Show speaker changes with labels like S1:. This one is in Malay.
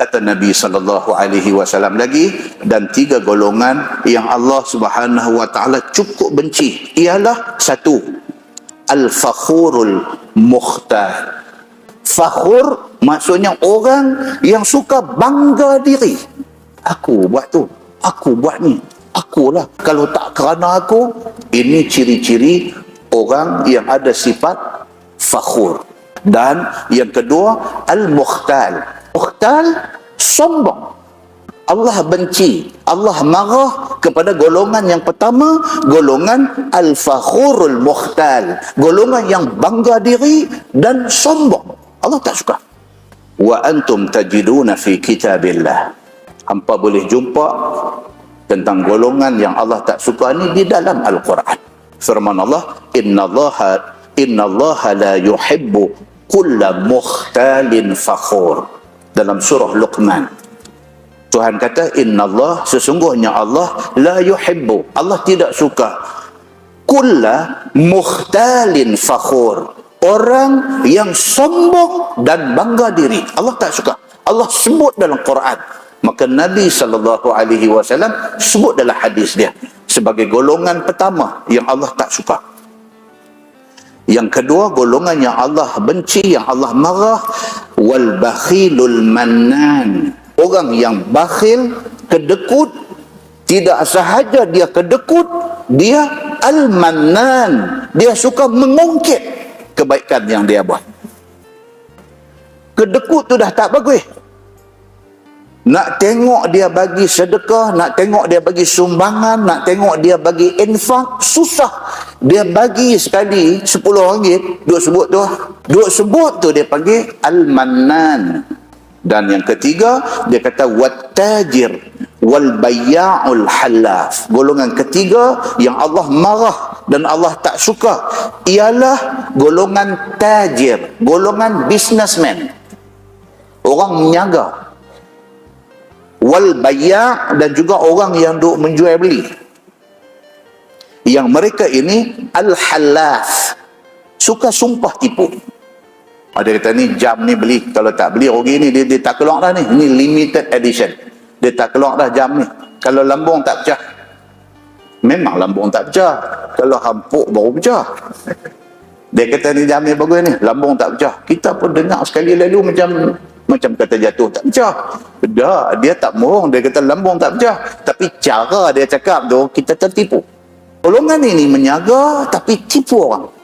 S1: kata Nabi sallallahu alaihi wasallam lagi dan tiga golongan yang Allah Subhanahu wa taala cukup benci ialah satu al-fakhurul mukhtar. Fakhur maksudnya orang yang suka bangga diri. Aku buat tu aku buat ni akulah. Kalau tak kerana aku ini ciri-ciri orang yang ada sifat fakhur. Dan yang kedua al-mukhtal mukhtal sombong Allah benci, Allah marah kepada golongan yang pertama, golongan al-fakhurul mukhtal, golongan yang bangga diri dan sombong. Allah tak suka. Wa antum tajiduna fi kitabillah. Hampa boleh jumpa tentang golongan yang Allah tak suka ni di dalam Al-Quran. Firman Allah, "Inna Allah inna Allah la yuhibbu kulla mukhtalin fakhur." Dalam surah Luqman. Tuhan kata Inna Allah sesungguhnya Allah la yuhibbu. Allah tidak suka. Kulla mukhtalin fakhur. Orang yang sombong dan bangga diri. Allah tak suka. Allah sebut dalam Quran. Maka Nabi sallallahu alaihi wasallam sebut dalam hadis dia sebagai golongan pertama yang Allah tak suka. Yang kedua golongan yang Allah benci yang Allah marah wal bakhilul mannan orang yang bakhil, kedekut, tidak sahaja dia kedekut, dia al-mannan. Dia suka mengungkit kebaikan yang dia buat. Kedekut tu dah tak bagus. Nak tengok dia bagi sedekah, nak tengok dia bagi sumbangan, nak tengok dia bagi infak, susah. Dia bagi sekali 10 ringgit, duk sebut tu. Duk sebut tu dia panggil al-mannan. Dan yang ketiga, dia kata wattajir wal bayya'ul halaf. Golongan ketiga yang Allah marah dan Allah tak suka ialah golongan tajir, golongan businessman. Orang menyaga. Wal bayya' dan juga orang yang duk menjual beli. Yang mereka ini al-halaf. Suka sumpah tipu. Ada kata ni jam ni beli. Kalau tak beli rugi ni dia, dia tak keluar dah ni. Ini limited edition. Dia tak keluar dah jam ni. Kalau lambung tak pecah. Memang lambung tak pecah. Kalau hampuk baru pecah. Dia kata ni jam ni bagus ni. Lambung tak pecah. Kita pun dengar sekali lalu macam macam kata jatuh tak pecah. Dah, dia tak bohong. Dia kata lambung tak pecah. Tapi cara dia cakap tu kita tertipu. Golongan ini menyaga tapi tipu orang.